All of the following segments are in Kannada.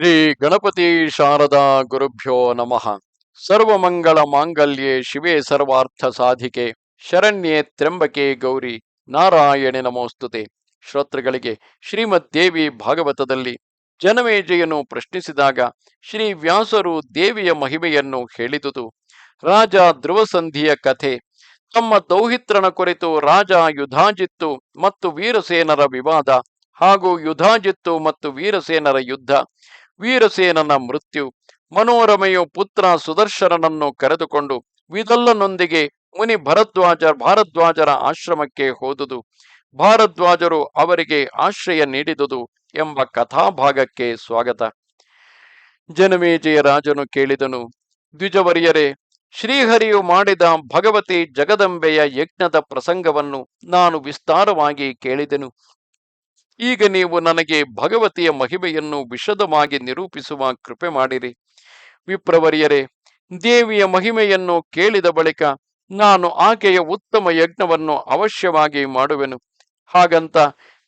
ಶ್ರೀ ಗಣಪತಿ ಶಾರದಾ ಗುರುಭ್ಯೋ ನಮಃ. ಸರ್ವಮಂಗಳ ಮಾಂಗಲ್ಯೆ ಶಿವೆ ಸರ್ವಾರ್ಥ ಸಾಧಿಕೆ. ಶರಣ್ಯೆ ತ್ರ್ಯಂಬಕೆ ಗೌರಿ. ನಾರಾಯಣೆ ನಮೋಸ್ತುತೆ. ಶ್ರೋತೃಗಳಿಗೆ ಶ್ರೀಮದ್ ದೇವಿ ಭಾಗವತದಲ್ಲಿ ಜನಮೇಜೆಯನ್ನು ಪ್ರಶ್ನಿಸಿದಾಗ ಶ್ರೀ ವ್ಯಾಸರು ದೇವಿಯ ಮಹಿಮೆಯನ್ನು ಹೇಳಿದುದು. ರಾಜ ಧ್ರುವಸಂಧಿಯ ಕಥೆ. ತಮ್ಮ ದೌಹಿತ್ರನ ಕುರಿತು ರಾಜ ಯುಧಾಜಿತ್ತು ಮತ್ತು ವೀರಸೇನರ ವಿವಾದ ಹಾಗೂ ಯುಧಾಜಿತ್ತು ಮತ್ತು ವೀರಸೇನರ ಯುದ್ಧ. ವೀರಸೇನನ ಮೃತ್ಯು, ಮನೋರಮೆಯು ಪುತ್ರ ಸುದರ್ಶನನನ್ನು ಕರೆದುಕೊಂಡು ವಿದಲ್ಲನೊಂದಿಗೆ ಮುನಿ ಭರದ್ವಾಜ, ಭಾರದ್ವಾಜರ ಆಶ್ರಮಕ್ಕೆ ಹೋದುದು. ಭಾರದ್ವಾಜರು ಅವರಿಗೆ ಆಶ್ರಯ ನೀಡಿದುದು ಎಂಬ ಕಥಾಭಾಗಕ್ಕೆ ಸ್ವಾಗತ. ಜನಮೇಜಯ ರಾಜನು ಕೇಳಿದನು. ದ್ವಿಜವರಿಯರೇ, ಶ್ರೀಹರಿಯು ಮಾಡಿದ ಭಗವತಿ ಜಗದಂಬೆಯ ಯಜ್ಞದ ಪ್ರಸಂಗವನ್ನು ನಾನು ವಿಸ್ತಾರವಾಗಿ ಕೇಳಿದೆನು. ಈಗ ನೀವು ನನಗೆ ಭಗವತಿಯ ಮಹಿಮೆಯನ್ನು ವಿಶದವಾಗಿ ನಿರೂಪಿಸುವ ಕೃಪೆ ಮಾಡಿರಿ. ವಿಪ್ರವರಿಯರೇ, ದೇವಿಯ ಮಹಿಮೆಯನ್ನು ಕೇಳಿದ ಬಳಿಕ ನಾನು ಆಕೆಯ ಉತ್ತಮ ಯಜ್ಞವನ್ನು ಅವಶ್ಯವಾಗಿ ಮಾಡುವೆನು. ಹಾಗಂತ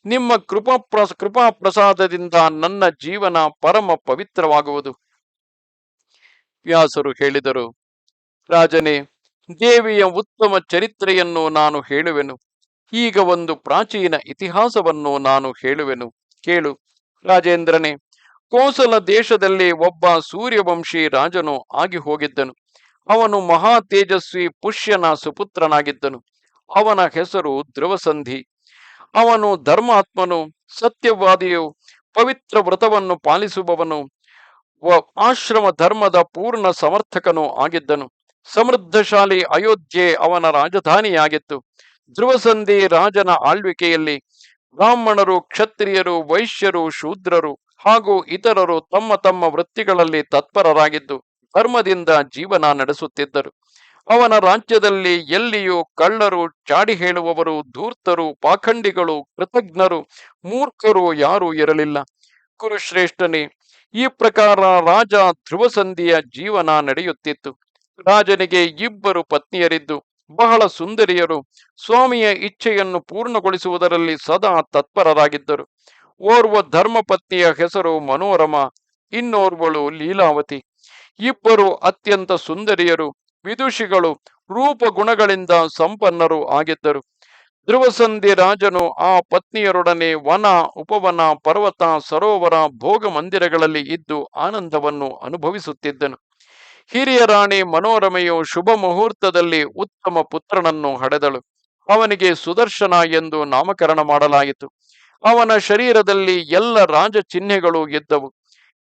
ನಿಮ್ಮ ಕೃಪಾ ಕೃಪಾ ಪ್ರಸಾದದಿಂದ ನನ್ನ ಜೀವನ ಪರಮ ಪವಿತ್ರವಾಗುವುದು. ವ್ಯಾಸರು ಹೇಳಿದರು, ರಾಜನೇ, ದೇವಿಯ ಉತ್ತಮ ಚರಿತ್ರೆಯನ್ನು ನಾನು ಹೇಳುವೆನು. ಈಗ ಒಂದು ಪ್ರಾಚೀನ ಇತಿಹಾಸವನ್ನು ನಾನು ಹೇಳುವೆನು. ಕೇಳು. ರಾಜೇಂದ್ರನೇ, ಕೋಸಲ ದೇಶದಲ್ಲಿ ಒಬ್ಬ ಸೂರ್ಯವಂಶಿ ರಾಜನು ಆಗಿ ಹೋಗಿದ್ದನು ಅವನು ಮಹಾ ತೇಜಸ್ವಿ ಪುಷ್ಯನ ಸುಪುತ್ರನಾಗಿದ್ದನು. ಅವನ ಹೆಸರು ಧ್ರುವಸಂಧಿ ಅವನು ಧರ್ಮಾತ್ಮನು, ಸತ್ಯವಾದಿಯು, ಪವಿತ್ರ ವ್ರತವನ್ನು ಪಾಲಿಸುವವನು ಆಶ್ರಮ ಧರ್ಮದ ಪೂರ್ಣ ಸಮರ್ಥಕನೂ ಆಗಿದ್ದನು. ಸಮೃದ್ಧಶಾಲಿ ಅಯೋಧ್ಯೆ ಅವನ ರಾಜಧಾನಿಯಾಗಿತ್ತು. ಧ್ರುವಸಂಧಿ ರಾಜನ ಆಳ್ವಿಕೆಯಲ್ಲಿ ಬ್ರಾಹ್ಮಣರು, ಕ್ಷತ್ರಿಯರು, ವೈಶ್ಯರು, ಶೂದ್ರರು ಹಾಗೂ ಇತರರು ತಮ್ಮ ತಮ್ಮ ವೃತ್ತಿಗಳಲ್ಲಿ ತತ್ಪರರಾಗಿದ್ದು ಧರ್ಮದಿಂದ ಜೀವನ ನಡೆಸುತ್ತಿದ್ದರು. ಅವನ ರಾಜ್ಯದಲ್ಲಿ ಎಲ್ಲಿಯೂ ಕಳ್ಳರು, ಚಾಡಿ ಹೇಳುವವರು, ಧೂರ್ತರು, ಪಾಖಂಡಿಗಳು, ಕೃತಜ್ಞರು, ಮೂರ್ಖರು ಯಾರೂ ಇರಲಿಲ್ಲ. ಕುರುಶ್ರೇಷ್ಠನೇ, ಈ ಪ್ರಕಾರ ರಾಜ ಧ್ರುವಸಂಧಿಯ ಜೀವನ ನಡೆಯುತ್ತಿತ್ತು. ರಾಜನಿಗೆ ಇಬ್ಬರು ಪತ್ನಿಯರಿದ್ದು ಬಹಳ ಸುಂದರಿಯರು. ಸ್ವಾಮಿಯ ಇಚ್ಛೆಯನ್ನು ಪೂರ್ಣಗೊಳಿಸುವುದರಲ್ಲಿ ಸದಾ ತತ್ಪರರಾಗಿದ್ದರು. ಓರ್ವ ಧರ್ಮಪತ್ನಿಯ ಹೆಸರು ಮನೋರಮ, ಇನ್ನೋರ್ವಳು ಲೀಲಾವತಿ. ಇಬ್ಬರು ಅತ್ಯಂತ ಸುಂದರಿಯರು, ವಿದುಷಿಗಳು, ರೂಪ ಗುಣಗಳಿಂದ ಸಂಪನ್ನರು ಆಗಿದ್ದರು. ಧ್ರುವಸಂಧಿ ರಾಜನು ಆ ಪತ್ನಿಯರೊಡನೆ ವನ, ಉಪವನ, ಪರ್ವತ, ಸರೋವರ, ಭೋಗ ಮಂದಿರಗಳಲ್ಲಿ ಇದ್ದು ಆನಂದವನ್ನು ಅನುಭವಿಸುತ್ತಿದ್ದನು. ಹಿರಿಯ ರಾಣಿ ಮನೋರಮೆಯು ಶುಭ ಮುಹೂರ್ತದಲ್ಲಿ ಉತ್ತಮ ಪುತ್ರನನ್ನು ಹಡೆದಳು. ಅವನಿಗೆ ಸುದರ್ಶನ ಎಂದು ನಾಮಕರಣ ಮಾಡಲಾಯಿತು. ಅವನ ಶರೀರದಲ್ಲಿ ಎಲ್ಲ ರಾಜ ಚಿಹ್ನೆಗಳು ಇದ್ದವು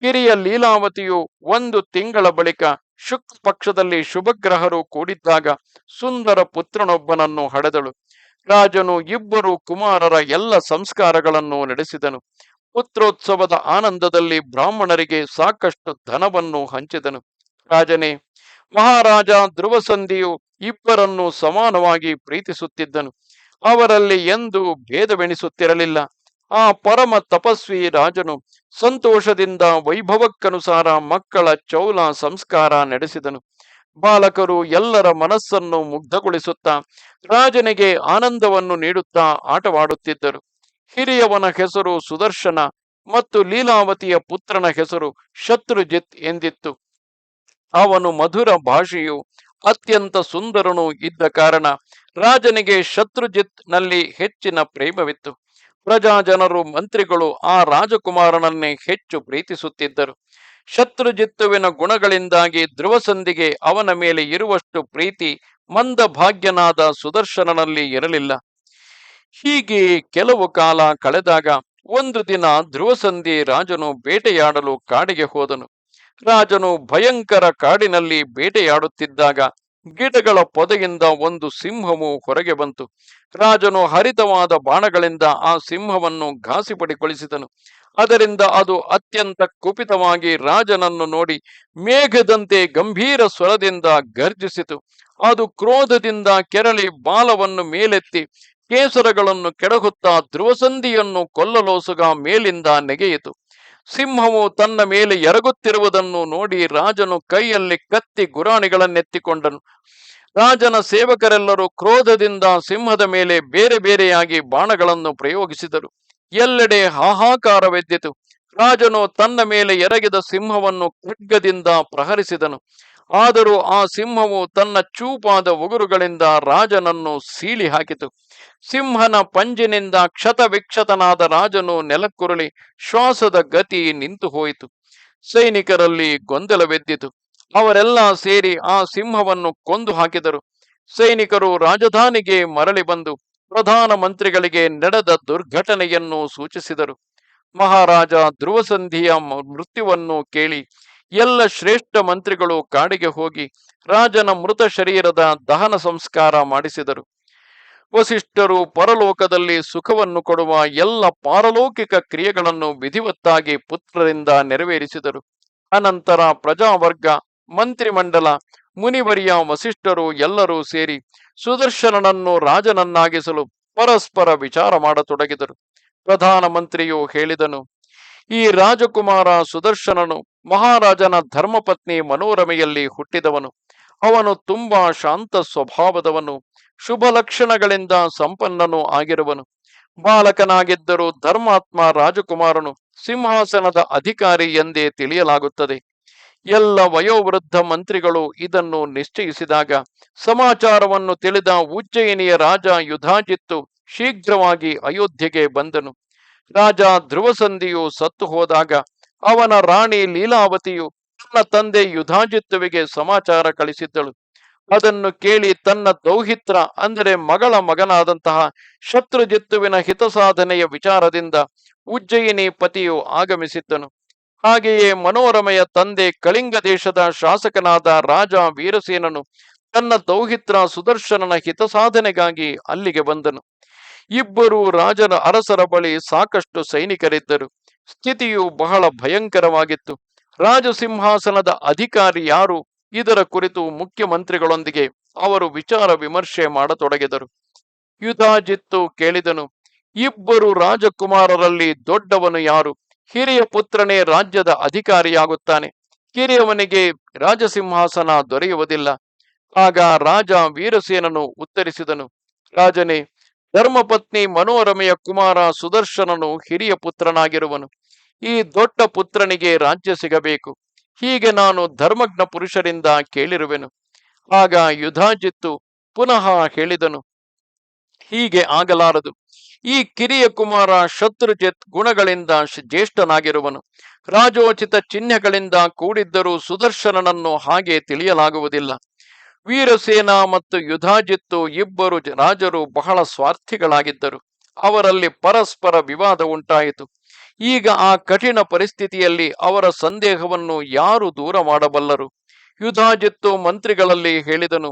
ಹಿರಿಯ ಲೀಲಾವತಿಯು ಒಂದು ತಿಂಗಳ ಬಳಿಕ ಶುಕ್ಲ ಪಕ್ಷದಲ್ಲಿ ಶುಭಗ್ರಹರು ಕೂಡಿದ್ದಾಗ ಸುಂದರ ಪುತ್ರನೊಬ್ಬನನ್ನು ಹಡೆದಳು. ರಾಜನು ಇಬ್ಬರು ಕುಮಾರರ ಎಲ್ಲ ಸಂಸ್ಕಾರಗಳನ್ನು ನಡೆಸಿದನು. ಪುತ್ರೋತ್ಸವದ ಆನಂದದಲ್ಲಿ ಬ್ರಾಹ್ಮಣರಿಗೆ ಸಾಕಷ್ಟು ಧನವನ್ನು ಹಂಚಿದನು. ರಾಜನೇ, ಮಹಾರಾಜ ಧ್ರುವಸಂಧಿಯು ಇಬ್ಬರನ್ನು ಸಮಾನವಾಗಿ ಪ್ರೀತಿಸುತ್ತಿದ್ದನು. ಅವರಲ್ಲಿ ಎಂದು ಭೇದವೆಣಿಸುತ್ತಿರಲಿಲ್ಲ ಆ ಪರಮ ತಪಸ್ವಿ ರಾಜನು ಸಂತೋಷದಿಂದ ವೈಭವಕ್ಕನುಸಾರ ಮಕ್ಕಳ ಚೌಲ ಸಂಸ್ಕಾರ ನಡೆಸಿದನು. ಬಾಲಕರು ಎಲ್ಲರ ಮನಸ್ಸನ್ನು ಮುಗ್ಧಗೊಳಿಸುತ್ತಾ ರಾಜನಿಗೆ ಆನಂದವನ್ನು ನೀಡುತ್ತಾ ಆಟವಾಡುತ್ತಿದ್ದರು. ಹಿರಿಯವನ ಹೆಸರು ಸುದರ್ಶನ ಮತ್ತು ಲೀಲಾವತಿಯ ಪುತ್ರನ ಹೆಸರು ಶತ್ರುಜಿತ್ ಎಂದಿತ್ತು. ಅವನು ಮಧುರ ಭಾಷೆಯು ಅತ್ಯಂತ ಸುಂದರನು ಇದ್ದ ಕಾರಣ ರಾಜನಿಗೆ ಶತ್ರುಜಿತ್ನಲ್ಲಿ ಹೆಚ್ಚಿನ ಪ್ರೇಮವಿತ್ತು. ಪ್ರಜಾ ಜನರು ಮಂತ್ರಿಗಳು ಆ ರಾಜಕುಮಾರನನ್ನೇ ಹೆಚ್ಚು ಪ್ರೀತಿಸುತ್ತಿದ್ದರು. ಶತ್ರುಜಿತ್ತುವಿನ ಗುಣಗಳಿಂದಾಗಿ ಧ್ರುವಸಂಧಿಗೆ ಅವನ ಮೇಲೆ ಇರುವಷ್ಟು ಪ್ರೀತಿ ಮಂದ ಭಾಗ್ಯನಾದ ಸುದರ್ಶನನಲ್ಲಿ ಇರಲಿಲ್ಲ. ಹೀಗೆ ಕೆಲವು ಕಾಲ ಕಳೆದಾಗ ಒಂದು ದಿನ ಧ್ರುವಸಂಧಿ ರಾಜನು ಬೇಟೆಯಾಡಲು ಕಾಡಿಗೆ ಹೋದನು. ರಾಜನು ಭಯಂಕರ ಕಾಡಿನಲ್ಲಿ ಬೇಟೆಯಾಡುತ್ತಿದ್ದಾಗ ಗಿಡಗಳ ಪೊದೆಯಿಂದ ಒಂದು ಸಿಂಹವು ಹೊರಗೆ ಬಂತು. ರಾಜನು ಹರಿತವಾದ ಬಾಣಗಳಿಂದ ಆ ಸಿಂಹವನ್ನು ಘಾಸಿಪಡಿಗೊಳಿಸಿದನು. ಅದರಿಂದ ಅದು ಅತ್ಯಂತ ಕುಪಿತವಾಗಿ ರಾಜನನ್ನು ನೋಡಿ ಮೇಘದಂತೆ ಗಂಭೀರ ಸ್ವರದಿಂದ ಗರ್ಜಿಸಿತು. ಅದು ಕ್ರೋಧದಿಂದ ಕೆರಳಿ ಬಾಲವನ್ನು ಮೇಲೆತ್ತಿ ಕೇಸರಗಳನ್ನು ಕೆಡಹುತ್ತಾ ಧ್ರುವಸಂಧಿಯನ್ನು ಕೊಲ್ಲಲೋಸುಗ ಮೇಲಿಂದ ನೆಗೆಯಿತು. ಸಿಂಹವು ತನ್ನ ಮೇಲೆ ಎರಗುತ್ತಿರುವುದನ್ನು ನೋಡಿ ರಾಜನು ಕೈಯಲ್ಲಿ ಕತ್ತಿ ಗುರಾಣಿಗಳನ್ನೆತ್ತಿಕೊಂಡನು. ರಾಜನ ಸೇವಕರೆಲ್ಲರೂ ಕ್ರೋಧದಿಂದ ಸಿಂಹದ ಮೇಲೆ ಬೇರೆ ಬೇರೆಯಾಗಿ ಬಾಣಗಳನ್ನು ಪ್ರಯೋಗಿಸಿದರು. ಎಲ್ಲೆಡೆ ಹಾಹಾಕಾರವೆದ್ದಿತು. ರಾಜನು ತನ್ನ ಮೇಲೆ ಎರಗಿದ ಸಿಂಹವನ್ನು ಖಡ್ಗದಿಂದ ಪ್ರಹರಿಸಿದನು. ಆದರೂ ಆ ಸಿಂಹವು ತನ್ನ ಚೂಪಾದ ಉಗುರುಗಳಿಂದ ರಾಜನನ್ನು ಸೀಳಿ ಹಾಕಿತು. ಸಿಂಹನ ಪಂಜಿನಿಂದ ಕ್ಷತವಿಕ್ಷತನಾದ ರಾಜನು ನೆಲಕ್ಕುರುಳಿ ಶ್ವಾಸದ ಗತಿ ನಿಂತು ಹೋಯಿತು. ಸೈನಿಕರಲ್ಲಿ ಗೊಂದಲವೆದ್ದಿತು. ಅವರೆಲ್ಲ ಸೇರಿ ಆ ಸಿಂಹವನ್ನು ಕೊಂದು ಹಾಕಿದರು. ಸೈನಿಕರು ರಾಜಧಾನಿಗೆ ಮರಳಿ ಬಂದು ಪ್ರಧಾನ ಮಂತ್ರಿಗಳಿಗೆ ನಡೆದ ದುರ್ಘಟನೆಯನ್ನು ಸೂಚಿಸಿದರು. ಮಹಾರಾಜ ಧ್ರುವಸಂಧಿಯ ಮೃತ್ಯುವನ್ನು ಕೇಳಿ ಎಲ್ಲ ಶ್ರೇಷ್ಠ ಮಂತ್ರಿಗಳು ಕಾಡಿಗೆ ಹೋಗಿ ರಾಜನ ಮೃತ ಶರೀರದ ದಹನ ಸಂಸ್ಕಾರ ಮಾಡಿಸಿದರು. ವಸಿಷ್ಠರು ಪರಲೋಕದಲ್ಲಿ ಸುಖವನ್ನು ಕೊಡುವ ಎಲ್ಲ ಪಾರಲೌಕಿಕ ಕ್ರಿಯೆಗಳನ್ನು ವಿಧಿವತ್ತಾಗಿ ಪುತ್ರರಿಂದ ನೆರವೇರಿಸಿದರು. ಅನಂತರ ಪ್ರಜಾವರ್ಗ, ಮಂತ್ರಿಮಂಡಲ, ಮುನಿವರಿಯ ವಸಿಷ್ಠರು ಎಲ್ಲರೂ ಸೇರಿ ಸುದರ್ಶನನನ್ನು ರಾಜನನ್ನಾಗಿಸಲು ಪರಸ್ಪರ ವಿಚಾರ ಮಾಡತೊಡಗಿದರು. ಪ್ರಧಾನಮಂತ್ರಿಯು ಹೇಳಿದನು, ಈ ರಾಜಕುಮಾರ ಸುದರ್ಶನನು ಮಹಾರಾಜನ ಧರ್ಮಪತ್ನಿ ಮನೋರಮೆಯಲ್ಲಿ ಹುಟ್ಟಿದವನು. ಅವನು ತುಂಬಾ ಶಾಂತ ಸ್ವಭಾವದವನು. ಶುಭ ಲಕ್ಷಣಗಳಿಂದ ಸಂಪನ್ನನು ಆಗಿರುವನು. ಬಾಲಕನಾಗಿದ್ದರೂ ಧರ್ಮಾತ್ಮ ರಾಜಕುಮಾರನು ಸಿಂಹಾಸನದ ಅಧಿಕಾರಿ ಎಂದೇ ತಿಳಿಯಲಾಗುತ್ತದೆ. ಎಲ್ಲ ವಯೋವೃದ್ಧ ಮಂತ್ರಿಗಳು ಇದನ್ನು ನಿಶ್ಚಯಿಸಿದಾಗ ಸಮಾಚಾರವನ್ನು ತಿಳಿದ ಉಜ್ಜಯಿನಿಯ ರಾಜ ಯುಧಾಜಿತ್ತು ಶೀಘ್ರವಾಗಿ ಅಯೋಧ್ಯೆಗೆ ಬಂದನು. ರಾಜ ಧ್ರುವಸಂಧಿಯು ಸತ್ತು ಹೋದಾಗ ಅವನ ರಾಣಿ ಲೀಲಾವತಿಯು ತನ್ನ ತಂದೆ ಯುಧಾಜಿತ್ವಿಗೆ ಸಮಾಚಾರ ಕಳಿಸಿದ್ದಳು. ಅದನ್ನು ಕೇಳಿ ತನ್ನ ದೌಹಿತ್ರ, ಅಂದರೆ ಮಗಳ ಮಗನಾದಂತಹ ಶತ್ರುಜಿತ್ತುವಿನ ಹಿತಸಾಧನೆಯ ವಿಚಾರದಿಂದ ಉಜ್ಜಯಿನಿ ಪತಿಯು ಆಗಮಿಸಿದ್ದನು. ಹಾಗೆಯೇ ಮನೋರಮೆಯ ತಂದೆ ಕಳಿಂಗ ದೇಶದ ಶಾಸಕನಾದ ರಾಜ ವೀರಸೇನನು ತನ್ನ ದೌಹಿತ್ರ ಸುದರ್ಶನನ ಹಿತಸಾಧನೆಗಾಗಿ ಅಲ್ಲಿಗೆ ಬಂದನು. ಇಬ್ಬರು ರಾಜನ ಅರಸರ ಬಳಿ ಸಾಕಷ್ಟು ಸೈನಿಕರಿದ್ದರು. ಸ್ಥಿತಿಯು ಬಹಳ ಭಯಂಕರವಾಗಿತ್ತು. ರಾಜಸಿಂಹಾಸನದ ಅಧಿಕಾರಿ ಯಾರು? ಇದರ ಕುರಿತು ಮುಖ್ಯಮಂತ್ರಿಗಳೊಂದಿಗೆ ಅವರು ವಿಚಾರ ವಿಮರ್ಶೆ ಮಾಡತೊಡಗಿದರು. ಯುಧಾಜಿತ್ತು ಕೇಳಿದನು, ಇಬ್ಬರು ರಾಜಕುಮಾರರಲ್ಲಿ ದೊಡ್ಡವನು ಯಾರು? ಹಿರಿಯ ಪುತ್ರನೇ ರಾಜ್ಯದ ಅಧಿಕಾರಿಯಾಗುತ್ತಾನೆ. ಕಿರಿಯವನಿಗೆ ರಾಜಸಿಂಹಾಸನ ದೊರೆಯುವುದಿಲ್ಲ. ಆಗ ರಾಜ ವೀರಸೇನನು ಉತ್ತರಿಸಿದನು, ರಾಜನೇ ಧರ್ಮಪತ್ನಿ ಮನೋರಮೆಯ ಕುಮಾರ ಸುದರ್ಶನನು ಹಿರಿಯ ಪುತ್ರನಾಗಿರುವನು. ಈ ದೊಡ್ಡ ಪುತ್ರನಿಗೆ ರಾಜ್ಯ ಸಿಗಬೇಕು. ಹೀಗೆ ನಾನು ಧರ್ಮಜ್ಞ ಪುರುಷರಿಂದ ಕೇಳಿರುವೆನು. ಆಗ ಯುಧಾಜಿತ್ತು ಪುನಃ ಹೇಳಿದನು. ಹೀಗೆ ಆಗಲಾರದು. ಈ ಕಿರಿಯ ಕುಮಾರ ಶತ್ರುಜಿತ್ ಗುಣಗಳಿಂದ ಜ್ಯೇಷ್ಠನಾಗಿರುವನು. ರಾಜೋಚಿತ ಚಿಹ್ನೆಗಳಿಂದ ಕೂಡಿದ್ದರೂ ಸುದರ್ಶನನನ್ನು ಹಾಗೆ ತಿಳಿಯಲಾಗುವುದಿಲ್ಲ. ವೀರಸೇನ ಮತ್ತು ಯುಧಾಜಿತ್ತು ಇಬ್ಬರು ರಾಜರು ಬಹಳ ಸ್ವಾರ್ಥಿಗಳಾಗಿದ್ದರು. ಅವರಲ್ಲಿ ಪರಸ್ಪರ ವಿವಾದ ಉಂಟಾಯಿತು. ಈಗ ಆ ಕಠಿಣ ಪರಿಸ್ಥಿತಿಯಲ್ಲಿ ಅವರ ಸಂದೇಹವನ್ನು ಯಾರು ದೂರ ಮಾಡಬಲ್ಲರು? ಯುಧಾಜಿತ್ತು ಮಂತ್ರಿಗಳಲ್ಲಿ ಹೇಳಿದನು,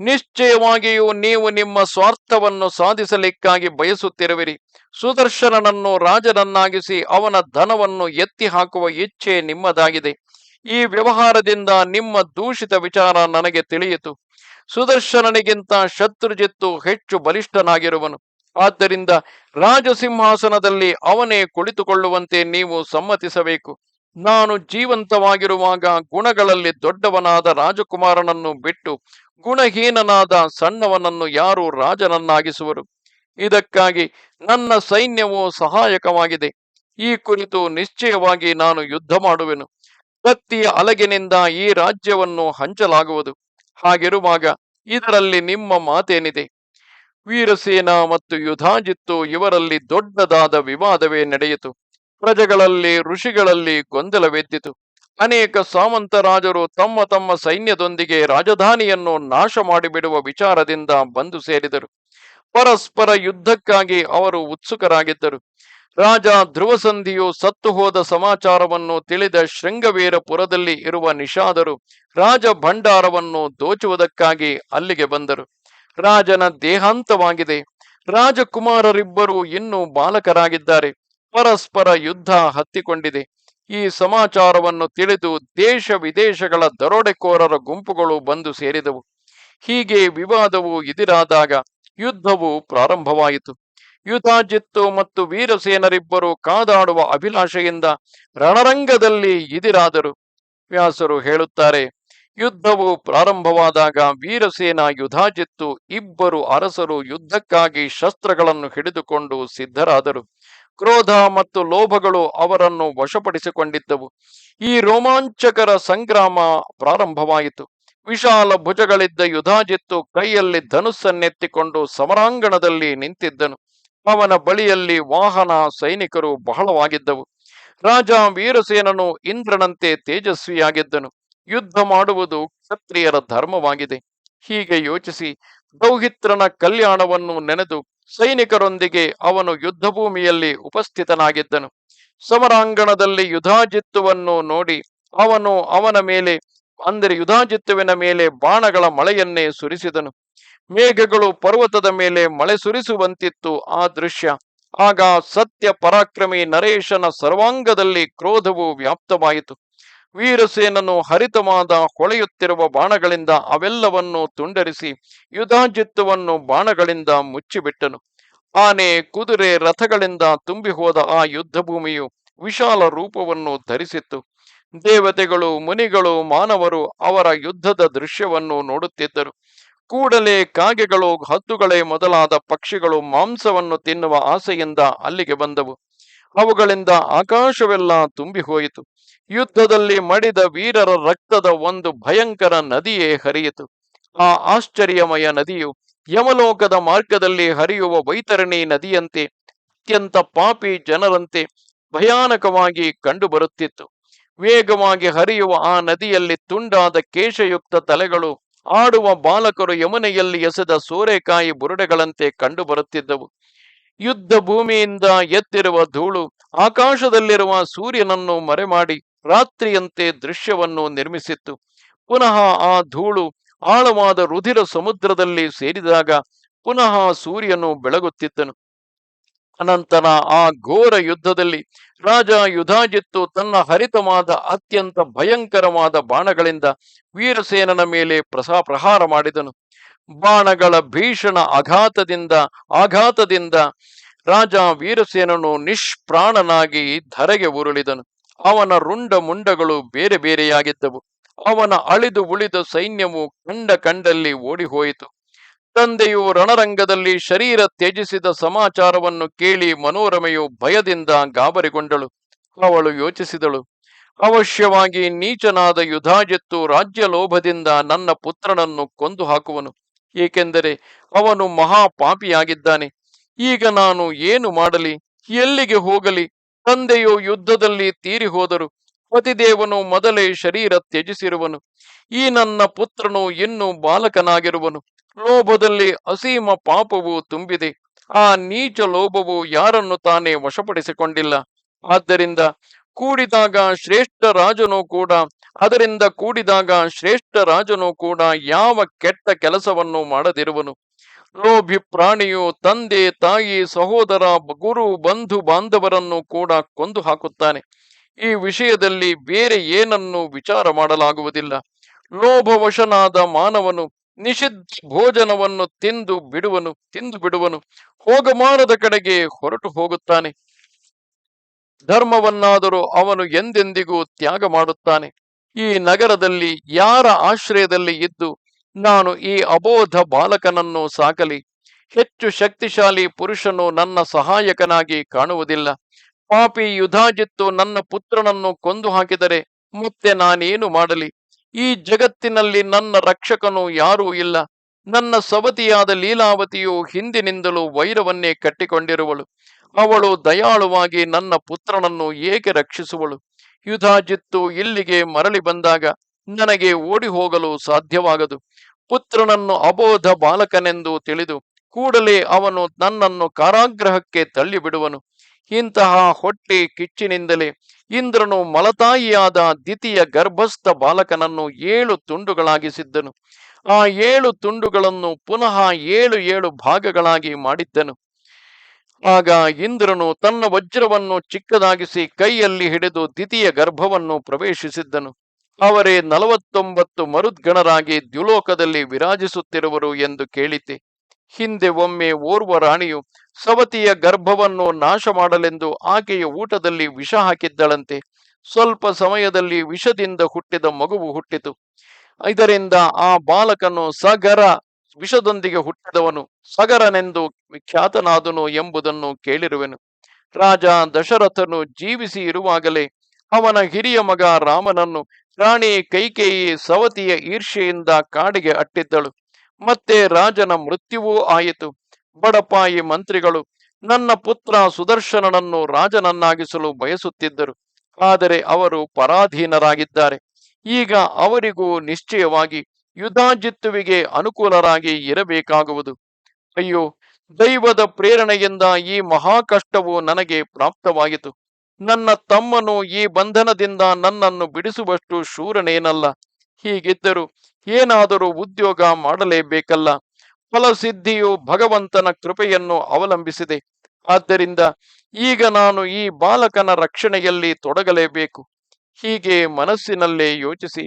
ನಿಶ್ಚಯವಾಗಿಯೂ ನೀವು ನಿಮ್ಮ ಸ್ವಾರ್ಥವನ್ನು ಸಾಧಿಸಲಿಕ್ಕಾಗಿ ಬಯಸುತ್ತಿರುವಿರಿ. ಸುದರ್ಶನನನ್ನು ರಾಜನನ್ನಾಗಿಸಿ ಅವನ ಧನವನ್ನು ಎತ್ತಿ ಹಾಕುವ ಇಚ್ಛೆ ನಿಮ್ಮದಾಗಿದೆ. ಈ ವ್ಯವಹಾರದಿಂದ ನಿಮ್ಮ ದೂಷಿತ ವಿಚಾರ ನನಗೆ ತಿಳಿಯಿತು. ಸುದರ್ಶನನಿಗಿಂತ ಶತ್ರುಜಿತ್ತು ಹೆಚ್ಚು ಬಲಿಷ್ಠನಾಗಿರುವನು. ಆದ್ದರಿಂದ ರಾಜಸಿಂಹಾಸನದಲ್ಲಿ ಅವನೇ ಕುಳಿತುಕೊಳ್ಳುವಂತೆ ನೀವು ಸಮ್ಮತಿಸಬೇಕು. ನಾನು ಜೀವಂತವಾಗಿರುವಾಗ ಗುಣಗಳಲ್ಲಿ ದೊಡ್ಡವನಾದ ರಾಜಕುಮಾರನನ್ನು ಬಿಟ್ಟು ಗುಣಹೀನನಾದ ಸಣ್ಣವನನ್ನು ಯಾರು ರಾಜನನ್ನಾಗಿಸುವರು. ಇದಕ್ಕಾಗಿ ನನ್ನ ಸೈನ್ಯವು ಸಹಾಯಕವಾಗಿದೆ. ಈ ಕುರಿತು ನಿಶ್ಚಯವಾಗಿ ನಾನು ಯುದ್ಧ ಮಾಡುವೆನು. ಕತ್ತಿಯ ಅಲಗಿನಿಂದ ಈ ರಾಜ್ಯವನ್ನು ಹಂಚಲಾಗುವುದು. ಹಾಗಿರುವಾಗ ಇದರಲ್ಲಿ ನಿಮ್ಮ ಮಾತೇನಿದೆ? ವೀರಸೇನ ಮತ್ತು ಯುಧಾಜಿತ್ತು ಇವರಲ್ಲಿ ದೊಡ್ಡದಾದ ವಿವಾದವೇ ನಡೆಯಿತು. ಪ್ರಜೆಗಳಲ್ಲಿ, ಋಷಿಗಳಲ್ಲಿ ಗೊಂದಲವೆದ್ದಿತು. ಅನೇಕ ಸಾಮಂತರಾಜರು ತಮ್ಮ ತಮ್ಮ ಸೈನ್ಯದೊಂದಿಗೆ ರಾಜಧಾನಿಯನ್ನು ನಾಶ ಮಾಡಿಬಿಡುವ ವಿಚಾರದಿಂದ ಬಂದು ಸೇರಿದರು. ಪರಸ್ಪರ ಯುದ್ಧಕ್ಕಾಗಿ ಅವರು ಉತ್ಸುಕರಾಗಿದ್ದರು. ರಾಜ ಧ್ರುವಸಂಧಿಯು ಸತ್ತು ಹೋದ ಸಮಾಚಾರವನ್ನು ತಿಳಿದ ಶೃಂಗವೀರಪುರದಲ್ಲಿ ಇರುವ ನಿಷಾದರು ರಾಜ ಭಂಡಾರವನ್ನು ದೋಚುವುದಕ್ಕಾಗಿ ಅಲ್ಲಿಗೆ ಬಂದರು. ರಾಜನ ದೇಹಾಂತವಾಗಿದೆ. ರಾಜಕುಮಾರರಿಬ್ಬರು ಇನ್ನೂ ಬಾಲಕರಾಗಿದ್ದಾರೆ. ಪರಸ್ಪರ ಯುದ್ಧ ಹತ್ತಿಕೊಂಡಿದೆ. ಈ ಸಮಾಚಾರವನ್ನು ತಿಳಿದು ದೇಶ ವಿದೇಶಗಳ ದರೋಡೆಕೋರರ ಗುಂಪುಗಳು ಬಂದು ಸೇರಿದವು. ಹೀಗೆ ವಿವಾದವು ಇದಿರಾದಾಗ ಯುದ್ಧವು ಪ್ರಾರಂಭವಾಯಿತು. ಯುಧಾಜಿತ್ತು ಮತ್ತು ವೀರಸೇನರಿಬ್ಬರು ಕಾದಾಡುವ ಅಭಿಲಾಷೆಯಿಂದ ರಣರಂಗದಲ್ಲಿ ಇದಿರಾದರು. ವ್ಯಾಸರು ಹೇಳುತ್ತಾರೆ, ಯುದ್ಧವು ಪ್ರಾರಂಭವಾದಾಗ ವೀರಸೇನ ಯುಧಾಜಿತ್ತು ಇಬ್ಬರು ಅರಸರು ಯುದ್ಧಕ್ಕಾಗಿ ಶಸ್ತ್ರಗಳನ್ನು ಹಿಡಿದುಕೊಂಡು ಸಿದ್ಧರಾದರು. ಕ್ರೋಧ ಮತ್ತು ಲೋಭಗಳು ಅವರನ್ನು ವಶಪಡಿಸಿಕೊಂಡಿದ್ದವು. ಈ ರೋಮಾಂಚಕರ ಸಂಗ್ರಾಮ ಪ್ರಾರಂಭವಾಯಿತು. ವಿಶಾಲ ಭುಜಗಳಿದ್ದ ಯುಧಾಜಿತ್ತು ಕೈಯಲ್ಲಿ ಧನುಸ್ಸನ್ನೆತ್ತಿಕೊಂಡು ಸಮರಾಂಗಣದಲ್ಲಿ ನಿಂತಿದ್ದನು. ಅವನ ಬಳಿಯಲ್ಲಿ ವಾಹನ ಸೈನಿಕರು ಬಹಳವಾಗಿದ್ದವು. ರಾಜ ವೀರಸೇನನು ಇಂದ್ರನಂತೆ ತೇಜಸ್ವಿಯಾಗಿದ್ದನು. ಯುದ್ಧ ಮಾಡುವುದು ಕ್ಷತ್ರಿಯರ ಧರ್ಮವಾಗಿದೆ. ಹೀಗೆ ಯೋಚಿಸಿ ದೌಹಿತ್ರನ ಕಲ್ಯಾಣವನ್ನು ನೆನೆದು ಸೈನಿಕರೊಂದಿಗೆ ಅವನು ಯುದ್ಧಭೂಮಿಯಲ್ಲಿ ಉಪಸ್ಥಿತನಾಗಿದ್ದನು. ಸಮರಾಂಗಣದಲ್ಲಿ ಯುಧಾಜಿತ್ತುವನ್ನು ನೋಡಿ ಅವನು ಅವನ ಮೇಲೆ, ಅಂದರೆ ಯುಧಾಜಿತ್ತುವಿನ ಮೇಲೆ ಬಾಣಗಳ ಮಳೆಯನ್ನೇ ಸುರಿಸಿದನು. ಮೇಘಗಳು ಪರ್ವತದ ಮೇಲೆ ಮಳೆ ಸುರಿಸುವಂತಿತ್ತು ಆ ದೃಶ್ಯ. ಆಗ ಸತ್ಯ ಪರಾಕ್ರಮಿ ನರೇಶನ ಸರ್ವಾಂಗದಲ್ಲಿ ಕ್ರೋಧವು ವ್ಯಾಪ್ತವಾಯಿತು. ವೀರಸೇನನು ಹರಿತವಾದ ಹೊಳೆಯುತ್ತಿರುವ ಬಾಣಗಳಿಂದ ಅವೆಲ್ಲವನ್ನು ತುಂಡರಿಸಿ ಯುಧಾಜಿತ್ತವನ್ನು ಬಾಣಗಳಿಂದ ಮುಚ್ಚಿಬಿಟ್ಟನು. ಆನೆ, ಕುದುರೆ, ರಥಗಳಿಂದ ತುಂಬಿ ಹೋದ ಆ ಯುದ್ಧಭೂಮಿಯು ವಿಶಾಲ ರೂಪವನ್ನು ಧರಿಸಿತ್ತು. ದೇವತೆಗಳು, ಮುನಿಗಳು, ಮಾನವರು ಅವರ ಯುದ್ಧದ ದೃಶ್ಯವನ್ನು ನೋಡುತ್ತಿದ್ದರು. ಕೂಡಲೇ ಕಾಗೆಗಳು, ಹದ್ದುಗಳೇ ಮೊದಲಾದ ಪಕ್ಷಿಗಳು ಮಾಂಸವನ್ನು ತಿನ್ನುವ ಆಸೆಯಿಂದ ಅಲ್ಲಿಗೆ ಬಂದವು. ಅವುಗಳಿಂದ ಆಕಾಶವೆಲ್ಲ ತುಂಬಿ ಹೋಯಿತು ಯುದ್ಧದಲ್ಲಿ ಮಡಿದ ವೀರರ ರಕ್ತದ ಒಂದು ಭಯಂಕರ ನದಿಯೇ ಹರಿಯಿತು. ಆ ಆಶ್ಚರ್ಯಮಯ ನದಿಯು ಯಮಲೋಕದ ಮಾರ್ಗದಲ್ಲಿ ಹರಿಯುವ ವೈತರಣಿ ನದಿಯಂತೆ, ಅತ್ಯಂತ ಪಾಪಿ ಜನರಂತೆ ಭಯಾನಕವಾಗಿ ಕಂಡುಬರುತ್ತಿತ್ತು. ವೇಗವಾಗಿ ಹರಿಯುವ ಆ ನದಿಯಲ್ಲಿ ತುಂಡಾದ ಕೇಶಯುಕ್ತ ತಲೆಗಳು ಆಡುವ ಬಾಲಕರು ಯಮುನೆಯಲ್ಲಿ ಎಸೆದ ಸೋರೆಕಾಯಿ ಬುರುಡೆಗಳಂತೆ ಕಂಡುಬರುತ್ತಿದ್ದವು ಯುದ್ಧ ಭೂಮಿಯಿಂದ ಎತ್ತಿರುವ ಧೂಳು, ಆಕಾಶದಲ್ಲಿರುವ ಸೂರ್ಯನನ್ನು ಮರೆಮಾಡಿ ರಾತ್ರಿಯಂತೆ ದೃಶ್ಯವನ್ನು ನಿರ್ಮಿಸಿತ್ತು. ಪುನಃ ಆ ಧೂಳು ಆಳವಾದ ರುಧಿರ ಸಮುದ್ರದಲ್ಲಿ ಸೇರಿದಾಗ ಪುನಃ ಸೂರ್ಯನು ಬೆಳಗುತ್ತಿದ್ದನು. ಅನಂತರ ಆ ಘೋರ ಯುದ್ಧದಲ್ಲಿ ರಾಜ ಯುಧಾಜಿತ್ತು ತನ್ನ ಹರಿತವಾದ ಅತ್ಯಂತ ಭಯಂಕರವಾದ ಬಾಣಗಳಿಂದ ವೀರಸೇನನ ಮೇಲೆ ಪ್ರಸಾ ಪ್ರಹಾರ ಮಾಡಿದನು. ಬಾಣಗಳ ಭೀಷಣ ಆಘಾತದಿಂದ ಆಘಾತದಿಂದ ರಾಜ ವೀರಸೇನನು ನಿಷ್ಪ್ರಾಣನಾಗಿ ಧರೆಗೆ ಉರುಳಿದನು. ಅವನ ರುಂಡ ಮುಂಡಗಳು ಬೇರೆ ಬೇರೆಯಾಗಿದ್ದವು. ಅವನ ಅಳಿದು ಉಳಿದ ಸೈನ್ಯವು ಕಂಡ ಕಂಡಲ್ಲಿ ಓಡಿಹೋಯಿತು. ತಂದೆಯು ರಣರಂಗದಲ್ಲಿ ಶರೀರ ತ್ಯಜಿಸಿದ ಸಮಾಚಾರವನ್ನು ಕೇಳಿ ಮನೋರಮೆಯು ಭಯದಿಂದ ಗಾಬರಿಗೊಂಡಳು. ಅವಳು ಯೋಚಿಸಿದಳು. ಅವಶ್ಯವಾಗಿ ನೀಚನಾದ ಯುಧಾಜಿತ್ತು ರಾಜ್ಯ ಲೋಭದಿಂದ ನನ್ನ ಪುತ್ರನನ್ನು ಕೊಂದು ಹಾಕುವನು. ಏಕೆಂದರೆ ಅವನು ಮಹಾಪಾಪಿಯಾಗಿದ್ದಾನೆ. ಈಗ ನಾನು ಏನು ಮಾಡಲಿ? ಎಲ್ಲಿಗೆ ಹೋಗಲಿ? ತಂದೆಯು ಯುದ್ಧದಲ್ಲಿ ತೀರಿ ಹೋದರು ಪತಿದೇವನು ಮೊದಲೇ ಶರೀರ ತ್ಯಜಿಸಿರುವನು. ಈ ನನ್ನ ಪುತ್ರನು ಇನ್ನೂ ಬಾಲಕನಾಗಿರುವನು. ಲೋಭದಲ್ಲಿ ಅಸೀಮ ಪಾಪವು ತುಂಬಿದೆ. ಆ ನೀಚ ಲೋಭವು ಯಾರನ್ನು ತಾನೇ ವಶಪಡಿಸಿಕೊಂಡಿಲ್ಲ. ಆದ್ದರಿಂದ ಕೂಡಿದಾಗ ಶ್ರೇಷ್ಠ ರಾಜನು ಕೂಡ, ಅದರಿಂದ ಕೂಡಿದಾಗ ಶ್ರೇಷ್ಠ ರಾಜನು ಕೂಡ ಯಾವ ಕೆಟ್ಟ ಕೆಲಸವನ್ನು ಮಾಡದಿರುವನು. ಲೋಭಿ ಪ್ರಾಣಿಯು ತಂದೆ, ತಾಯಿ, ಸಹೋದರ, ಗುರು, ಬಂಧು, ಬಾಂಧವರನ್ನು ಕೂಡ ಕೊಂದು ಹಾಕುತ್ತಾನೆ. ಈ ವಿಷಯದಲ್ಲಿ ಬೇರೆ ಏನನ್ನು ವಿಚಾರ ಮಾಡಲಾಗುವುದಿಲ್ಲ. ಲೋಭವಶನಾದ ಮಾನವನು ನಿಷಿದ್ಧ ಭೋಜನವನ್ನು ತಿಂದು ಬಿಡುವನು ತಿಂದು ಬಿಡುವನು, ಹೋಗಮಾನದ ಕಡೆಗೆ ಹೊರಟು ಹೋಗುತ್ತಾನೆ. ಧರ್ಮವನ್ನಾದರೂ ಅವನು ಎಂದೆಂದಿಗೂ ತ್ಯಾಗ ಮಾಡುತ್ತಾನೆ. ಈ ನಗರದಲ್ಲಿ ಯಾರ ಆಶ್ರಯದಲ್ಲಿ ಇದ್ದು, ನಾನು ಈ ಅಬೋಧ ಬಾಲಕನನ್ನು ಸಾಕಲಿ. ಹೆಚ್ಚು ಶಕ್ತಿಶಾಲಿ ಪುರುಷನು ನನ್ನ ಸಹಾಯಕನಾಗಿ ಕಾಣುವುದಿಲ್ಲ. ಪಾಪಿ ಯುಧಾಜಿತ್ತು ನನ್ನ ಪುತ್ರನನ್ನು ಕೊಂದು ಹಾಕಿದರೆ ಮತ್ತೆ ನಾನೇನು ಮಾಡಲಿ? ಈ ಜಗತ್ತಿನಲ್ಲಿ ನನ್ನ ರಕ್ಷಕನು ಯಾರೂ ಇಲ್ಲ. ನನ್ನ ಸವತಿಯಾದ ಲೀಲಾವತಿಯು ಹಿಂದಿನಿಂದಲೂ ವೈರವನ್ನೇ ಕಟ್ಟಿಕೊಂಡಿರುವಳು. ಅವಳು ದಯಾಳುವಾಗಿ ನನ್ನ ಪುತ್ರನನ್ನು ಏಕೆ ರಕ್ಷಿಸುವಳು? ಯುಧಾಜಿತ್ತು ಇಲ್ಲಿಗೆ ಮರಳಿ ಬಂದಾಗ ನನಗೆ ಓಡಿ ಹೋಗಲು ಸಾಧ್ಯವಾಗದು. ಪುತ್ರನನ್ನು ಅಬೋಧ ಬಾಲಕನೆಂದು ತಿಳಿದು ಕೂಡಲೇ ಅವನು ನನ್ನನ್ನು ಕಾರಾಗ್ರಹಕ್ಕೆ ತಳ್ಳಿಬಿಡುವನು. ಇಂತಹ ಹೊಟ್ಟೆ ಕಿಚ್ಚಿನಿಂದಲೇ ಇಂದ್ರನು ಮಲತಾಯಿಯಾದ ದ್ವಿತೀಯ ಗರ್ಭಸ್ಥ ಬಾಲಕನನ್ನು ಏಳು ತುಂಡುಗಳಾಗಿಸಿದ್ದನು. ಆ ಏಳು ತುಂಡುಗಳನ್ನು ಪುನಃ ಏಳು ಏಳು ಭಾಗಗಳಾಗಿ ಮಾಡಿದ್ದನು. ಆಗ ಇಂದ್ರನು ತನ್ನ ವಜ್ರವನ್ನು ಚಿಕ್ಕದಾಗಿಸಿ ಕೈಯಲ್ಲಿ ಹಿಡಿದು ದ್ವಿತೀಯ ಗರ್ಭವನ್ನು ಪ್ರವೇಶಿಸಿದ್ದನು. ಅವರೇ ನಲವತ್ತೊಂಬತ್ತು ಮರುದ್ಗಣರಾಗಿ ದ್ಯುಲೋಕದಲ್ಲಿ ವಿರಾಜಿಸುತ್ತಿರುವರು ಎಂದು ಕೇಳಿದ್ದೆ. ಹಿಂದೆ ಒಮ್ಮೆ ಓರ್ವ ರಾಣಿಯು ಸವತಿಯ ಗರ್ಭವನ್ನು ನಾಶ ಮಾಡಲೆಂದು ಆಕೆಯ ಊಟದಲ್ಲಿ ವಿಷ ಹಾಕಿದ್ದಳಂತೆ. ಸ್ವಲ್ಪ ಸಮಯದಲ್ಲಿ ವಿಷದಿಂದ ಹುಟ್ಟಿದ ಮಗುವು ಹುಟ್ಟಿತು. ಇದರಿಂದ ಆ ಬಾಲಕನು ಸಗರ ವಿಷದೊಂದಿಗೆ ಹುಟ್ಟಿದವನು. ಸಗರನೆಂದು ಖ್ಯಾತನಾದನು ಎಂಬುದನ್ನು ಕೇಳಿರುವೆನು. ರಾಜ ದಶರಥನು ಜೀವಿಸಿ ಇರುವಾಗಲೇ ಅವನ ಹಿರಿಯ ಮಗ ರಾಮನನ್ನು ರಾಣಿ ಕೈಕೇಯಿ ಸವತಿಯ ಈರ್ಷೆಯಿಂದ ಕಾಡಿಗೆ ಅಟ್ಟಿದ್ದಳು. ಮತ್ತೆ ರಾಜನ ಮೃತ್ಯುವೂ ಆಯಿತು. ಬಡಪಾಯಿ ಮಂತ್ರಿಗಳು ನನ್ನ ಪುತ್ರ ಸುದರ್ಶನನನ್ನು ರಾಜನನ್ನಾಗಿಸಲು ಬಯಸುತ್ತಿದ್ದರು. ಆದರೆ ಅವರು ಪರಾಧೀನರಾಗಿದ್ದಾರೆ. ಈಗ ಅವರಿಗೂ ನಿಶ್ಚಯವಾಗಿ ಯುಧಾಜಿತ್ತುವಿಗೆ ಅನುಕೂಲರಾಗಿ ಇರಬೇಕಾಗುವುದು. ಅಯ್ಯೋ, ದೈವದ ಪ್ರೇರಣೆಯಿಂದ ಈ ಮಹಾಕಷ್ಟವು ನನಗೆ ಪ್ರಾಪ್ತವಾಯಿತು. ನನ್ನ ತಮ್ಮನು ಈ ಬಂಧನದಿಂದ ನನ್ನನ್ನು ಬಿಡಿಸುವಷ್ಟು ಶೂರನೇನಲ್ಲ. ಹೀಗಿದ್ದರೂ ಏನಾದರೂ ಉದ್ಯೋಗ ಮಾಡಲೇಬೇಕಲ್ಲ? ಫಲಸಿದ್ಧಿಯು ಭಗವಂತನ ಕೃಪೆಯನ್ನು ಅವಲಂಬಿಸಿದೆ. ಆದ್ದರಿಂದ ಈಗ ನಾನು ಈ ಬಾಲಕನ ರಕ್ಷಣೆಯಲ್ಲಿ ತೊಡಗಲೇಬೇಕು. ಹೀಗೆ ಮನಸ್ಸಿನಲ್ಲೇ ಯೋಚಿಸಿ.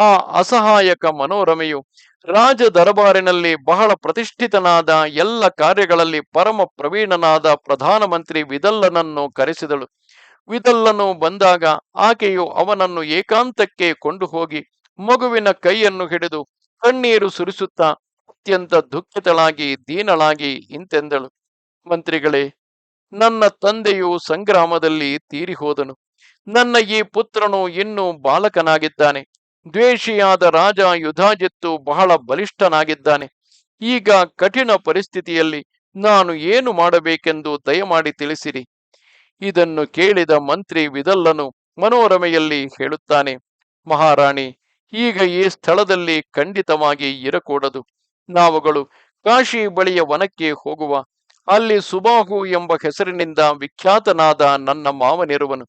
ಆ ಅಸಹಾಯಕ ಮನೋರಮೆಯು ರಾಜ ದರಬಾರಿನಲ್ಲಿ ಬಹಳ ಪ್ರತಿಷ್ಠಿತನಾದ ಎಲ್ಲ ಕಾರ್ಯಗಳಲ್ಲಿ ಪರಮ ಪ್ರವೀಣನಾದ ಪ್ರಧಾನಮಂತ್ರಿ ವಿದಲ್ಲನನ್ನು ಕರೆಸಿದಳು. ವಿದಲ್ಲನು ಬಂದಾಗ ಆಕೆಯು ಅವನನ್ನು ಏಕಾಂತಕ್ಕೆ ಕೊಂಡು ಹೋಗಿ ಮಗುವಿನ ಕೈಯನ್ನು ಹಿಡಿದು ಕಣ್ಣೀರು ಸುರಿಸುತ್ತಾ ಅತ್ಯಂತ ದುಃಖಿತಳಾಗಿ, ದೀನಳಾಗಿ ಇಂತೆಂದಳು. ಮಂತ್ರಿಗಳೇ, ನನ್ನ ತಂದೆಯು ಸಂಗ್ರಾಮದಲ್ಲಿ ತೀರಿಹೋದನು. ನನ್ನ ಈ ಪುತ್ರನು ಇನ್ನೂ ಬಾಲಕನಾಗಿದ್ದಾನೆ. ದ್ವೇಷಿಯಾದ ರಾಜ ಯುಧಾಜಿತ್ತು ಬಹಳ ಬಲಿಷ್ಠನಾಗಿದ್ದಾನೆ. ಈಗ ಕಠಿಣ ಪರಿಸ್ಥಿತಿಯಲ್ಲಿ ನಾನು ಏನು ಮಾಡಬೇಕೆಂದು ದಯಮಾಡಿ ತಿಳಿಸಿರಿ. ಇದನ್ನು ಕೇಳಿದ ಮಂತ್ರಿ ವಿದಲ್ಲನು ಮನೋರಮೆಯಲ್ಲಿ ಹೇಳುತ್ತಾನೆ, ಮಹಾರಾಣಿ ಈಗ ಈ ಸ್ಥಳದಲ್ಲಿ ಖಂಡಿತವಾಗಿ ಇರಕೂಡದು. ನಾವುಗಳು ಕಾಶಿ ಬಳಿಯ ವನಕ್ಕೆ ಹೋಗುವ. ಅಲ್ಲಿ ಸುಬಾಹು ಎಂಬ ಹೆಸರಿನಿಂದ ವಿಖ್ಯಾತನಾದ ನನ್ನ ಮಾವನಿರುವನು.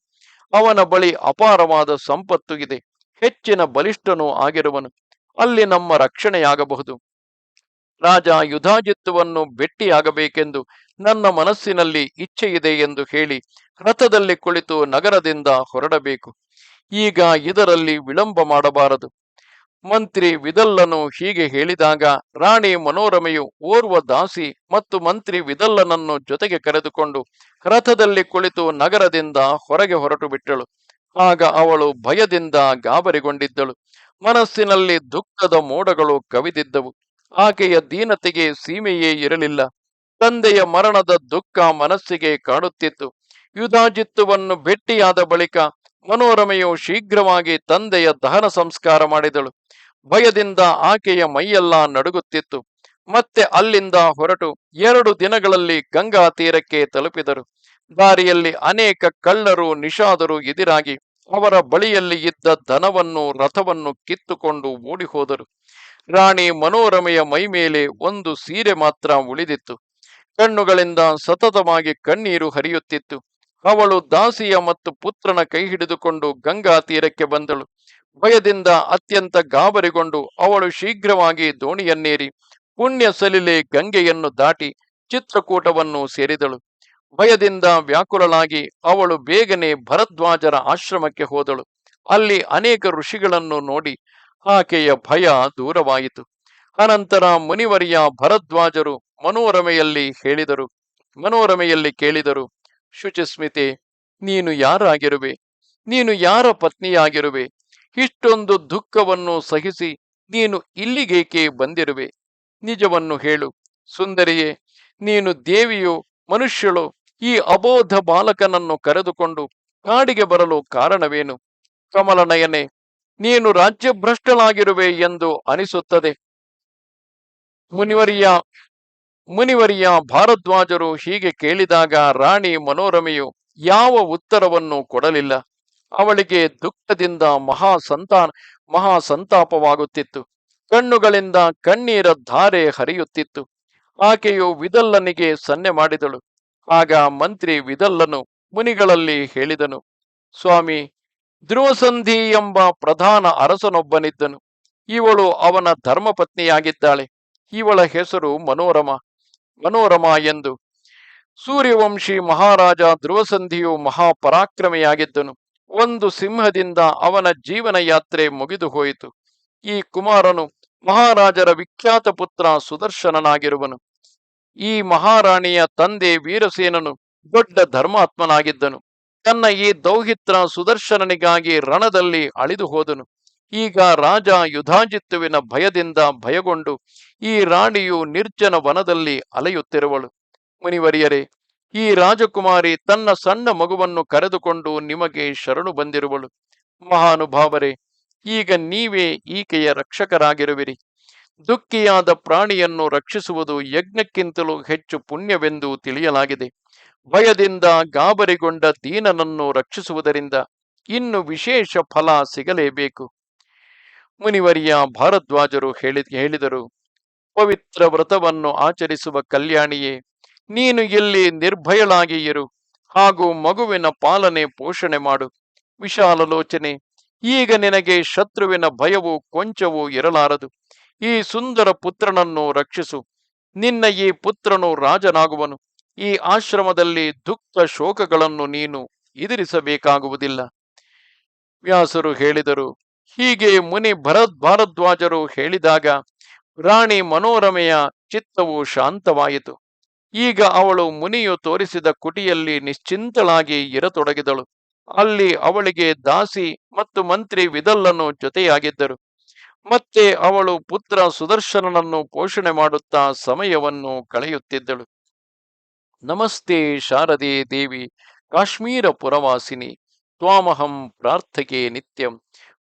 ಅವನ ಬಳಿ ಅಪಾರವಾದ ಸಂಪತ್ತು ಇದೆ. ಹೆಚ್ಚಿನ ಬಲಿಷ್ಠನೂ ಆಗಿರುವನು. ಅಲ್ಲಿ ನಮ್ಮ ರಕ್ಷಣೆಯಾಗಬಹುದು. ರಾಜ ಯುಧಾಜಿತ್ವವನ್ನು ಭೆಟ್ಟಿಯಾಗಬೇಕೆಂದು ನನ್ನ ಮನಸ್ಸಿನಲ್ಲಿ ಇಚ್ಛೆಯಿದೆ ಎಂದು ಹೇಳಿ ರಥದಲ್ಲಿ ಕುಳಿತು ನಗರದಿಂದ ಹೊರಡಬೇಕು. ಈಗ ಇದರಲ್ಲಿ ವಿಳಂಬ ಮಾಡಬಾರದು. ಮಂತ್ರಿ ವಿದಲ್ಲನು ಹೀಗೆ ಹೇಳಿದಾಗ, ರಾಣಿ ಮನೋರಮೆಯು ಓರ್ವ ದಾಸಿ ಮತ್ತು ಮಂತ್ರಿ ವಿದಲ್ಲನನ್ನು ಜೊತೆಗೆ ಕರೆದುಕೊಂಡು ರಥದಲ್ಲಿ ಕುಳಿತು ನಗರದಿಂದ ಹೊರಗೆ ಹೊರಟು ಬಿಟ್ಟಳು ಆಗ ಅವಳು ಭಯದಿಂದ ಗಾಬರಿಗೊಂಡಿದ್ದಳು. ಮನಸ್ಸಿನಲ್ಲಿ ದುಃಖದ ಮೋಡಗಳು ಕವಿದಿದ್ದವು. ಆಕೆಯ ದೀನತೆಗೆ ಸೀಮೆಯೇ ಇರಲಿಲ್ಲ. ತಂದೆಯ ಮರಣದ ದುಃಖ ಮನಸ್ಸಿಗೆ ಕಾಡುತ್ತಿತ್ತು ಯುಧಾಜಿತ್ತುವನ್ನು ಭೆಟ್ಟಿಯಾದ ಬಳಿಕ ಮನೋರಮೆಯು ಶೀಘ್ರವಾಗಿ ತಂದೆಯ ದಹನ ಸಂಸ್ಕಾರ ಮಾಡಿದಳು. ಭಯದಿಂದ ಆಕೆಯ ಮೈಯೆಲ್ಲ ನಡುಗುತ್ತಿತ್ತು. ಮತ್ತೆ ಅಲ್ಲಿಂದ ಹೊರಟು ಎರಡು ದಿನಗಳಲ್ಲಿ ಗಂಗಾ ತೀರಕ್ಕೆ ತಲುಪಿದರು. ದಾರಿಯಲ್ಲಿ ಅನೇಕ ಕಳ್ಳರು, ನಿಷಾದರು ಎದಿರಾಗಿ ಅವರ ಬಳಿಯಲ್ಲಿ ಇದ್ದ ಧನವನ್ನು ರಥವನ್ನು ಕಿತ್ತುಕೊಂಡು ಓಡಿ ಹೋದರು ರಾಣಿ ಮನೋರಮೆಯ ಮೈಮೇಲೆ ಒಂದು ಸೀರೆ ಮಾತ್ರ ಉಳಿದಿತ್ತು. ಕಣ್ಣುಗಳಿಂದ ಸತತವಾಗಿ ಕಣ್ಣೀರು ಹರಿಯುತ್ತಿತ್ತು. ಅವಳು ದಾಸಿಯ ಮತ್ತು ಪುತ್ರನ ಕೈ ಹಿಡಿದುಕೊಂಡು ಗಂಗಾ ತೀರಕ್ಕೆ ಬಂದಳು. ಭಯದಿಂದ ಅತ್ಯಂತ ಗಾಬರಿಗೊಂಡು ಅವಳು ಶೀಘ್ರವಾಗಿ ದೋಣಿಯನ್ನೇರಿ ಪುಣ್ಯ ಸಲಿಲೆ ಗಂಗೆಯನ್ನು ದಾಟಿ ಚಿತ್ರಕೂಟವನ್ನು ಸೇರಿದಳು. ಭಯದಿಂದ ವ್ಯಾಕುಲಳಾಗಿ ಅವಳು ಬೇಗನೆ ಭರದ್ವಾಜರ ಆಶ್ರಮಕ್ಕೆ ಹೋದಳು. ಅಲ್ಲಿ ಅನೇಕ ಋಷಿಗಳನ್ನು ನೋಡಿ ಆಕೆಯ ಭಯ ದೂರವಾಯಿತು. ಅನಂತರ ಮುನಿವರಿಯ ಭರದ್ವಾಜರು ಮನೋರಮೆಯಲ್ಲಿ ಹೇಳಿದರು. ಮನೋರಮೆಯಲ್ಲಿ ಕೇಳಿದರು. ಶುಚಿಸ್ಮಿತೆ, ನೀನು ಯಾರಾಗಿರುವೆ? ನೀನು ಯಾರ ಪತ್ನಿಯಾಗಿರುವೆ? ಇಷ್ಟೊಂದು ದುಃಖವನ್ನು ಸಹಿಸಿ ನೀನು ಇಲ್ಲಿಗೇಕೆ ಬಂದಿರುವೆ? ನಿಜವನ್ನು ಹೇಳು. ಸುಂದರಿಯೇ, ನೀನು ದೇವಿಯೋ, ಮನುಷ್ಯಳು, ಈ ಅಬೋಧ ಬಾಲಕನನ್ನು ಕರೆದುಕೊಂಡು ಕಾಡಿಗೆ ಬರಲು ಕಾರಣವೇನು? ಕಮಲನಯನೆ, ನೀನು ರಾಜ್ಯಭ್ರಷ್ಟಳಾಗಿರುವೆ ಎಂದು ಅನಿಸುತ್ತದೆ. ಮುನಿವರಿಯ ಮುನಿವರಿಯ ಭಾರದ್ವಾಜರು ಹೀಗೆ ಕೇಳಿದಾಗ ರಾಣಿ ಮನೋರಮೆಯು ಯಾವ ಉತ್ತರವನ್ನು ಕೊಡಲಿಲ್ಲ. ಅವಳಿಗೆ ದುಃಖದಿಂದ ಮಹಾ ಸಂತಾನ ಮಹಾ ಸಂತಾಪವಾಗುತ್ತಿತ್ತು ಕಣ್ಣುಗಳಿಂದ ಕಣ್ಣೀರ ಧಾರೆ ಹರಿಯುತ್ತಿತ್ತು. ಆಕೆಯು ವಿದಲ್ಲನಿಗೆ ಸನ್ನೆ ಮಾಡಿದಳು. ಆಗ ಮಂತ್ರಿ ವಿದಲ್ಲನು ಮುನಿಗಳಲ್ಲಿ ಹೇಳಿದನು, ಸ್ವಾಮಿ ಧ್ರುವಸಂಧಿ ಎಂಬ ಪ್ರಧಾನ ಅರಸನೊಬ್ಬನಿದ್ದನು. ಇವಳು ಅವನ ಧರ್ಮಪತ್ನಿಯಾಗಿದ್ದಾಳೆ. ಇವಳ ಹೆಸರು ಮನೋರಮ. ಮನೋರಮ ಎಂದು ಸೂರ್ಯವಂಶಿ ಮಹಾರಾಜ ಧ್ರುವಸಂಧಿಯು ಮಹಾಪರಾಕ್ರಮಿಯಾಗಿದ್ದನು. ಒಂದು ಸಿಂಹದಿಂದ ಅವನ ಜೀವನ ಯಾತ್ರೆ ಮುಗಿದು ಹೋಯಿತು ಈ ಕುಮಾರನು ಮಹಾರಾಜರ ವಿಖ್ಯಾತ ಪುತ್ರ ಸುದರ್ಶನನಾಗಿರುವನು. ಈ ಮಹಾರಾಣಿಯ ತಂದೆ ವೀರಸೇನನು ದೊಡ್ಡ ಧರ್ಮಾತ್ಮನಾಗಿದ್ದನು. ತನ್ನ ಈ ದೌಹಿತ್ರ ಸುದರ್ಶನನಿಗಾಗಿ ರಣದಲ್ಲಿ ಅಳಿದು ಹೋದನು ಈಗ ರಾಜ ಯುಧಾಜಿತ್ತುವಿನ ಭಯದಿಂದ ಭಯಗೊಂಡು ಈ ರಾಣಿಯು ನಿರ್ಜನ ವನದಲ್ಲಿ ಅಲೆಯುತ್ತಿರುವಳು. ಮುನಿವರಿಯರೇ, ಈ ರಾಜಕುಮಾರಿ ತನ್ನ ಸಣ್ಣ ಮಗುವನ್ನು ಕರೆದುಕೊಂಡು ನಿಮಗೆ ಶರಣು ಬಂದಿರುವಳು. ಮಹಾನುಭಾವರೇ, ಈಗ ನೀವೇ ಈಕೆಯ ರಕ್ಷಕರಾಗಿರುವಿರಿ. ದುಃಖಿಯಾದ ಪ್ರಾಣಿಯನ್ನು ರಕ್ಷಿಸುವುದು ಯಜ್ಞಕ್ಕಿಂತಲೂ ಹೆಚ್ಚು ಪುಣ್ಯವೆಂದು ತಿಳಿಯಲಾಗಿದೆ. ಭಯದಿಂದ ಗಾಬರಿಗೊಂಡ ದೀನನನ್ನು ರಕ್ಷಿಸುವುದರಿಂದ ಇನ್ನು ವಿಶೇಷ ಫಲ ಸಿಗಲೇಬೇಕು. ಮುನಿವರಿಯ ಭಾರದ್ವಾಜರು ಹೇಳಿ ಹೇಳಿದರು, ಪವಿತ್ರ ವ್ರತವನ್ನು ಆಚರಿಸುವ ಕಲ್ಯಾಣಿಯೇ, ನೀನು ಇಲ್ಲಿ ನಿರ್ಭಯಳಾಗಿ ಇರು ಹಾಗೂ ಮಗುವಿನ ಪಾಲನೆ ಪೋಷಣೆ ಮಾಡು. ವಿಶಾಲಲೋಚನೆ ಈಗ ನಿನಗೆ ಶತ್ರುವಿನ ಭಯವು ಕೊಂಚವೂ ಇರಲಾರದು. ಈ ಸುಂದರ ಪುತ್ರನನ್ನು ರಕ್ಷಿಸು. ನಿನ್ನ ಈ ಪುತ್ರನು ರಾಜನಾಗುವನು. ಈ ಆಶ್ರಮದಲ್ಲಿ ದುಃಖ ಶೋಕಗಳನ್ನು ನೀನು ಎದುರಿಸಬೇಕಾಗುವುದಿಲ್ಲ. ವ್ಯಾಸರು ಹೇಳಿದರು ಹೀಗೆ ಮುನಿ ಭರದ್ ಭಾರದ್ವಾಜರು ಹೇಳಿದಾಗ, ರಾಣಿ ಮನೋರಮೆಯ ಚಿತ್ತವು ಶಾಂತವಾಯಿತು. ಈಗ ಅವಳು ಮುನಿಯು ತೋರಿಸಿದ ಕುಟಿಯಲ್ಲಿ ನಿಶ್ಚಿಂತಳಾಗಿ ಇರತೊಡಗಿದಳು. ಅಲ್ಲಿ ಅವಳಿಗೆ ದಾಸಿ ಮತ್ತು ಮಂತ್ರಿ ವಿದಲ್ಲನ್ನು ಜೊತೆಯಾಗಿದ್ದರು. ಮತ್ತೆ ಅವಳು ಪುತ್ರ ಸುದರ್ಶನನನ್ನು ಪೋಷಣೆ ಮಾಡುತ್ತಾ ಸಮಯವನ್ನು ಕಳೆಯುತ್ತಿದ್ದಳು. ನಮಸ್ತೆ ಶಾರದೆ ದೇವಿ, ಕಾಶ್ಮೀರ ಪುರವಾಸಿನಿ, ತ್ವಾಮಹಂ ಪ್ರಾರ್ಥಕೆ ನಿತ್ಯಂ.